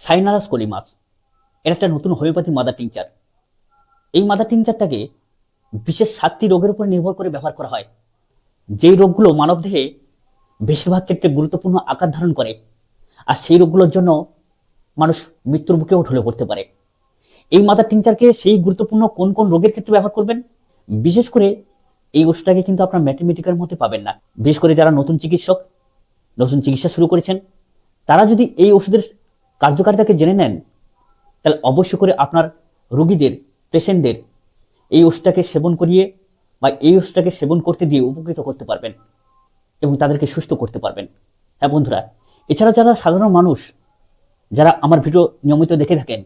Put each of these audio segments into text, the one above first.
সাইনারাস কলিমাস, এর একটা নতুন হোমিওপ্যাথি মাদার টিংচার এই মাদার টিংচারটাকে বিশেষ সাতটি রোগের উপর নির্ভর করে ব্যবহার করা হয়। যেই রোগগুলো মানবদেহে বেশিরভাগ ক্ষেত্রে গুরুত্বপূর্ণ আকার ধারণ করে, আর সেই রোগগুলোর জন্য মানুষ মৃত্যুর বুকেও ঢলে পড়তে পারে। এই মাদার টিংচারকে সেই গুরুত্বপূর্ণ কোন কোন রোগের ক্ষেত্রে ব্যবহার করবেন? বিশেষ করে এই ওষুধটাকে কিন্তু আপনার ম্যাথমেটিক্যাল মধ্যে পাবেন না। বিশেষ করে যারা নতুন চিকিৎসক, নতুন চিকিৎসা শুরু করেছেন, তারা যদি এই ওষুধের কার্যকারিতাকে জেনে নেন, তাহলে অবশ্যই করে আপনার রুগীদের, পেশেন্টদের এই ওষুধটাকে সেবন করিয়ে বা এই ওষুধটাকে সেবন করতে দিয়ে উপকৃত করতে পারবেন এবং তাদেরকে সুস্থ করতে পারবেন। হ্যাঁ বন্ধুরা, এছাড়া যারা সাধারণ মানুষ, যারা আমার ভিডিও নিয়মিত দেখে থাকেন,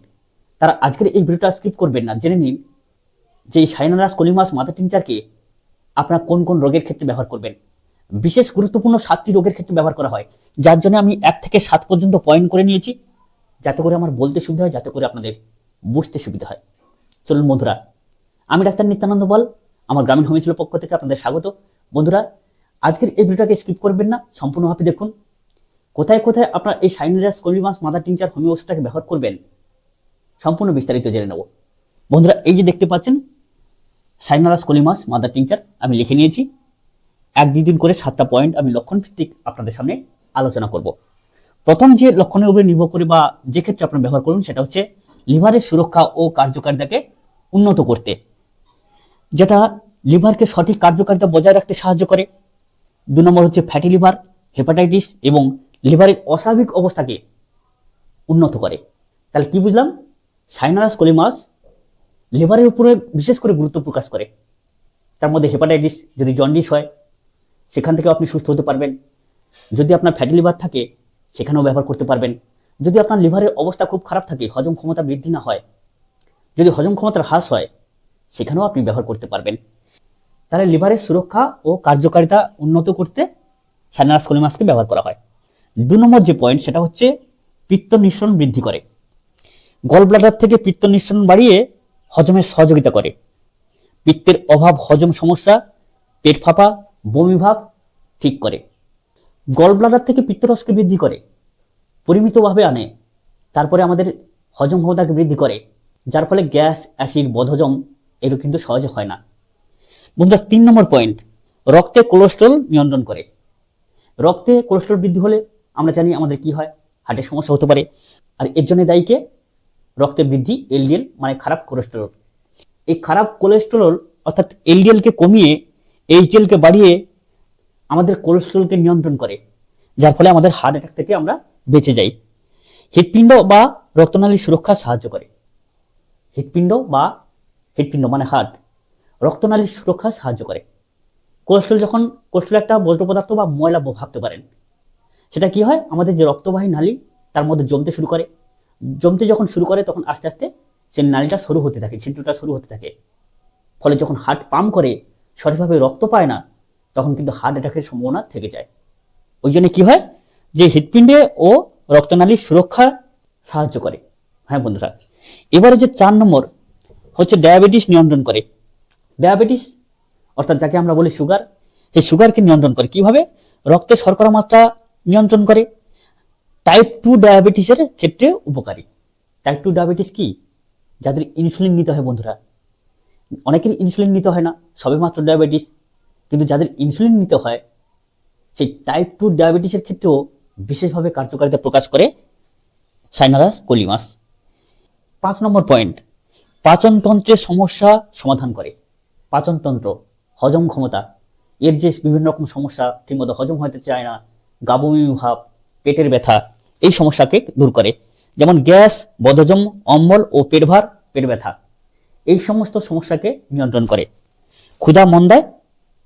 তারা আজকের এই ভিডিওটা স্কিপ করবেন না। জেনে নিন যে এই সাইনারাস কলিমাস মাথা টিংচারকে আপনার কোন কোন রোগের ক্ষেত্রে ব্যবহার করবেন। বিশেষ গুরুত্বপূর্ণ সাতটি রোগের ক্ষেত্রে ব্যবহার করা হয়, যার জন্য আমি এক থেকে সাত পর্যন্ত পয়েন্ট করে নিয়েছি। যাতে করে আমার বলতে সুবিধা হয়, যাতে করে আপনাদের বুঝতে সুবিধা হয়। চলুন বন্ধুরা, আমি ডাক্তার নিত্যানন্দ বল, আমার গ্রামীণ হোমিওপ্যাথির পক্ষ থেকে আপনাদের স্বাগত। বন্ধুরা, আজকের এই ভিডিওটাকে স্কিপ করবেন না সম্পূর্ণভাবে দেখুন। কোথায় কোথায় আপনার এই cynara scolymus mother tincture homeo ওষুধটাকে ব্যবহার করবেন, সম্পূর্ণ বিস্তারিত জেনে নেব। বন্ধুরা, এই যে দেখতে পাচ্ছেন সাইনারাস কলিমাস মাদার টিংচার আমি লিখে নিয়েছি। এক দুই দিন করে সাতটা পয়েন্ট আমি লক্ষণ ভিত্তিক আপনাদের সামনে আলোচনা করব। প্রথম যে লক্ষণের উপরে নির্ভর করে বা যে ক্ষেত্রে আপনারা ব্যবহার করুন সেটা হচ্ছে লিভারের সুরক্ষা ও কার্যকারিতাকে উন্নত করতে। যেটা লিভারকে সঠিক কার্যকারিতা বজায় রাখতে সাহায্য করে। দু নম্বর হচ্ছে ফ্যাটি লিভার, হেপাটাইটিস এবং লিভারের অস্বাভাবিক অবস্থাকে উন্নত করে। তাহলে কি বুঝলাম? সাইনারাস কলিমাস লিভারের উপরে বিশেষ করে গুরুত্ব প্রকাশ করে। তার মধ্যে হেপাটাইটিস যদি জন্ডিস হয়, সেখান থেকে আপনি সুস্থ হতে পারবেন। যদি আপনার ফ্যাটি লিভার থাকে সেখানেও ব্যবহার করতে পারবেন। যদি আপনার লিভারের অবস্থা খুব খারাপ থাকে, হজম ক্ষমতা বৃদ্ধি না হয়, যদি হজম ক্ষমতার হ্রাস হয়, সেখানেও আপনি ব্যবহার করতে পারবেন। তাহলে লিভারের সুরক্ষা ও কার্যকারিতা উন্নত করতে সাইনারাস কলিমাসকে ব্যবহার করা হয়। দু নম্বর যে পয়েন্ট সেটা হচ্ছে পিত্ত নিঃসরণ বৃদ্ধি করে। গল ব্লাডার থেকে পিত্ত নিঃসরণ বাড়িয়ে হজমের সহযোগিতা করে। পিত্তের অভাব হজম সমস্যা, পেট ফাঁপা, বমি ভাব ঠিক করে। গল ব্লাডার থেকে পিত্তরসকে বৃদ্ধি করে, পরিমিতভাবে আনে। তারপরে আমাদের হজম ক্ষমতাকে বৃদ্ধি করে, যার ফলে গ্যাস, অ্যাসিড বদহজম এগুলো কিন্তু সহজে হয় না। বন্ধুরা, তিন নম্বর পয়েন্ট, রক্তে কোলেস্ট্রল নিয়ন্ত্রণ করে। রক্তে কোলেস্ট্রল বৃদ্ধি হলে আমরা জানি আমাদের কি হয়, হার্টের সমস্যা হতে পারে। আর এর জন্য দায়ীকে রক্তের বৃদ্ধি, এলডিএল মানে খারাপ কোলেস্টেরল। এই খারাপ কোলেস্টেরল, অর্থাৎ এলডিএলকে কমিয়ে এইচডিএলকে বাড়িয়ে আমাদের কোলেস্টেরলকে নিয়ন্ত্রণ করে, যার ফলে আমাদের হার্ট অ্যাটাক থেকে আমরা বেঁচে যাই। হৃৎপিণ্ড বা রক্তনালীর সুরক্ষা সাহায্য করে। হৃৎপিণ্ড বা হৃৎপিণ্ড মানে হার্ট রক্তনালীর সুরক্ষা সাহায্য করে। কোলেস্ট্রল যখন কোলেস্ট্রল একটা বজ্র পদার্থ বা ময়লা ভাবতে পারেন, সেটা কি হয়? আমাদের যে রক্তবাহী নালী, তার মধ্যে জমতে শুরু করে। জমতে যখন শুরু করে, তখন আস্তে আস্তে সেই নালীটা শুরু হতে থাকে, ছিদ্রটা শুরু হতে থাকে। ফলে যখন হার্ট পাম্প করে, সঠিকভাবে রক্ত পায় না তখন কিন্তু হার্ট অ্যাটাকের সম্ভাবনা থেকে যায়। ওই জন্য কি হয়? যে হৃৎপিণ্ডে ও রক্তনালীর সুরক্ষা সাহায্য করে। হ্যাঁ বন্ধুরা, এবারে যে চার নম্বর হচ্ছে ডায়াবেটিস নিয়ন্ত্রণ করে। ডায়াবেটিস অর্থাৎ যাকে আমরা বলি সুগার সেই সুগারকে নিয়ন্ত্রণ করে। কীভাবে? রক্তে শর্করা মাত্রা নিয়ন্ত্রণ করে। টাইপ টু ডায়াবেটিসের ক্ষেত্রে উপকারী। টাইপ টু ডায়াবেটিস কি? যাদের ইনসুলিন নিতে হয় বন্ধুরা। অনেকের ইনসুলিন নিতে হয় না, সবেমাত্র ডায়াবেটিস কিন্তু যাদের ইনসুলিন নিতে হয়, সেই টাইপ টু ডায়াবেটিসের ক্ষেত্রেও বিশেষভাবে কার্যকারিতা প্রকাশ করে সাইনারাস কলিমাস। পাঁচ নম্বর পয়েন্ট পাচনতন্ত্রের সমস্যা সমাধান করে। পাচনতন্ত্র, হজম ক্ষমতা। এর যে বিভিন্ন রকম সমস্যা, ঠিকমতো হজম হতে চায় না গাবমি ভাব, পেটের ব্যথা, এই সমস্যাকে দূর করে। যেমন গ্যাস, বদহজম, অম্বল ও পেট ভার পেট ব্যথা। এই সমস্ত সমস্যাকে নিয়ন্ত্রণ করে। ক্ষুধা, মন্দায়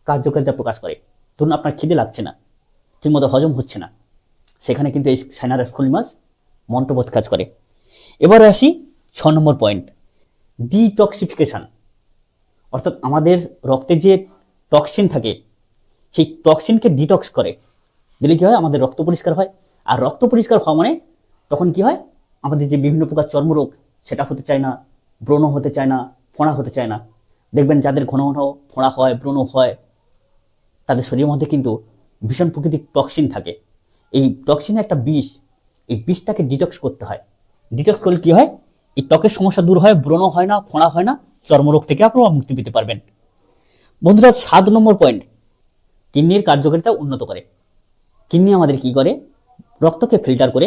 কার্যকারিতা প্রকাশ করে। ধরুন আপনার খিদে লাগছে না, ঠিকমতো হজম হচ্ছে না, সেখানে কিন্তু এই সাইনারাস কলিমাস মন্ত্রবোধ কাজ করে। এবার আসি ছ নম্বর পয়েন্ট ডিটক্সিফিকেশন অর্থাৎ আমাদের রক্তে যে টক্সিন থাকে, সেই টক্সিনকে ডিটক্স করে। দিলে কি হয়? আমাদের রক্ত পরিষ্কার হয়। আর রক্ত পরিষ্কার হওয়া মানে তখন কি হয়? আমাদের যে বিভিন্ন প্রকার চর্মরোগ, সেটা হতে চায় না, ব্রণ হতে চায় না, ফোঁড়া হতে চায় না। দেখবেন যাদের ঘন ঘন ফোঁড়া হয়, ব্রণ হয় তাদের শরীরের মধ্যে কিন্তু ভীষণ প্রকৃতিক টক্সিন থাকে। এই টক্সিনের একটা বিষ, এই বিষটাকে ডিটক্স করতে হয়। ডিটক্স করলে কী হয়? এই ত্বকের সমস্যা দূর হয় ব্রণ হয় না, ফোঁড়া হয় না, চর্মরোগ থেকে আপনারা মুক্তি পেতে পারবেন। বন্ধুরা, সাত নম্বর পয়েন্ট কিডনির কার্যকারিতা উন্নত করে। কিডনি আমাদের কি করে? রক্তকে ফিল্টার করে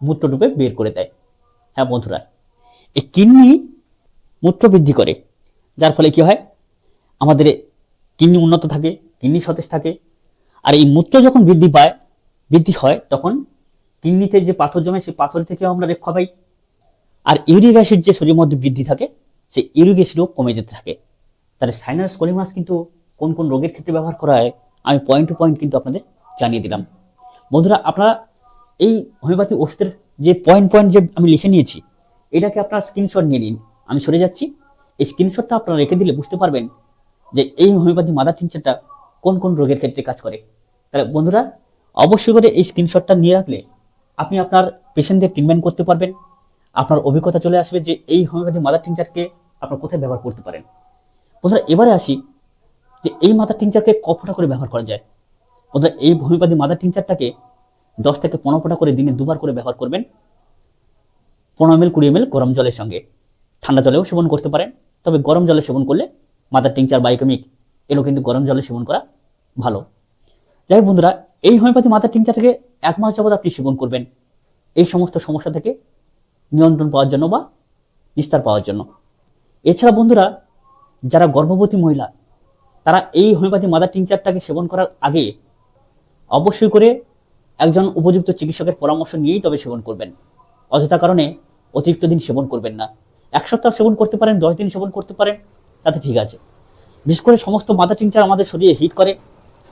মূত্ররূপে বের করে দেয়। হ্যাঁ বন্ধুরা, এই কিডনি মূত্র বৃদ্ধি করে। যার ফলে কি হয়? আমাদের কিডনি উন্নত থাকে কিডনি সতেজ থাকে। আর এই মূত্র যখন বৃদ্ধি পায়, বৃদ্ধি হয়, তখন কিডনিতে যে পাথর জমে, সেই পাথর থেকেও আমরা রক্ষা পাই। আর ইউরিক অ্যাসিড যে শরীরের মধ্যে বৃদ্ধি থাকে, সেই ইউরিক অ্যাসিডও কমে যেতে থাকে। তাহলে সাইনাস কলিমাস কিন্তু কোন কোন রোগের ক্ষেত্রে ব্যবহার করা হয়, আমি পয়েন্ট টু পয়েন্ট কিন্তু আপনাদের জানিয়ে দিলাম। বন্ধুরা, আপনারা এই হোমিওপ্যাথি ওষুধের যে পয়েন্ট পয়েন্ট যে আমি লিখে নিয়েছি, এটাকে আপনারা স্ক্রিনশট নিয়ে নিন। আমি সরে যাচ্ছি। এই স্ক্রিনশটটা আপনারা রেখে দিলে বুঝতে পারবেন যে এই হোমিওপ্যাথি মাদার টিনচারটা কোন কোন রোগের ক্ষেত্রে কাজ করে। তাহলে বন্ধুরা, অবশ্যই করে এই স্ক্রিনশটটা নিয়ে রাখলে আপনি আপনার পেশেন্টদের ট্রিটমেন্ট করতে পারবেন। আপনার অভিজ্ঞতা চলে আসবে যে এই হোমিওপ্যাথি মাদার টিংচারকে আপনার কোথায় ব্যবহার করতে পারেন। বন্ধুরা, এবারে আসি যে এই মাদার টিংচারকে ক ফোঁটা করে ব্যবহার করা যায়। বন্ধুরা, এই হোমিওপ্যাথি মাদার টিংচারটাকে দশ থেকে পনেরো ফোটা করে দিনে দুবার করে ব্যবহার করবেন। পনেরো এমএল কুড়ি এমএল গরম জলের সঙ্গে। ঠান্ডা জলেও সেবন করতে পারেন। তবে গরম জলে সেবন করলে মাদার টিংচার বায়োকেমিক এগুলো কিন্তু গরম জলে সেবন করা ভালো। যাই বন্ধুরা, এই হোমিওপ্যাথি মাদার টিংচারটাকে এক মাস যাবত আপনি সেবন করবেন। এই সমস্ত সমস্যা থেকে নিয়ন্ত্রণ পাওয়ার জন্য বা নিস্তার পাওয়ার জন্য। এছাড়া বন্ধুরা, যারা গর্ভবতী মহিলা, তারা এই হোমিওপ্যাথি মাদার টিংচারটাকে সেবন করার আগে অবশ্যই করে একজন উপযুক্ত চিকিৎসকের পরামর্শ নিয়েই তবে সেবন করবেন। অযথা কারণে অতিরিক্ত দিন সেবন করবেন না। এক সপ্তাহ সেবন করতে পারেন, দশ দিন সেবন করতে পারেন, তাতে ঠিক আছে। বিশেষ করে সমস্ত মাদার টিংচার আমাদের শরীরে হিট করে,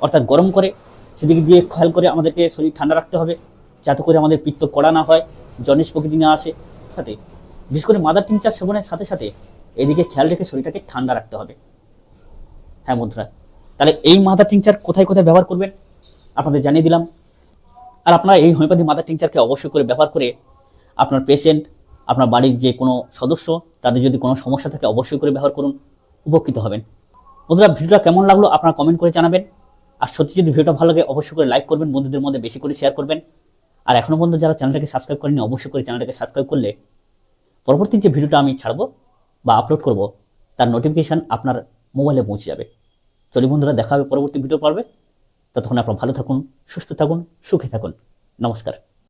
অর্থাৎ গরম করে, সেদিকে দিয়ে খেয়াল করে আমাদেরকে শরীর ঠান্ডা রাখতে হবে, যাতে করে আমাদের পিত্ত কড়া না হয়, জন্ডিস প্রকৃতি না আসে। সাথে বিশেষ করে মাদার টিংচার সেবনের সাথে সাথে এদিকে খেয়াল রেখে শরীরটাকে ঠান্ডা রাখতে হবে। হ্যাঁ বন্ধুরা, তাহলে এই মাদার টিংচার কোথায় কোথায় ব্যবহার করবেন? আপনাদের জানিয়ে দিলাম। আর আপনারা এই হোমিওপ্যাথি মাদার টিংচারকে অবশ্যই করে ব্যবহার করে আপনার পেশেন্ট আপনার বাড়ির যে কোনো সদস্য, তাদের যদি কোনো সমস্যা থাকে অবশ্যই করে ব্যবহার করুন, উপকৃত হবেন। বন্ধুরা, ভিডিওটা কেমন লাগল আপনারা কমেন্ট করে জানাবেন। আর সত্যি যদি ভিডিওটা ভালো লাগে, অবশ্যই করে লাইক করবেন, বন্ধুদের মধ্যে বেশি করে শেয়ার করবেন। আর এখনও পর্যন্ত যারা চ্যানেলটাকে সাবস্ক্রাইব করেনি অবশ্যই করে চ্যানেলটাকে সাবস্ক্রাইব করলে পরবর্তী যে ভিডিওটা আমি ছাড়বো বা আপলোড করব, তার নোটিফিকেশান আপনার মোবাইলে পৌঁছে যাবে। চলি বন্ধুরা, দেখা হবে পরবর্তী ভিডিও পারবে। ততক্ষণ আপনারা ভালো থাকুন, সুস্থ থাকুন, সুখে থাকুন। নমস্কার।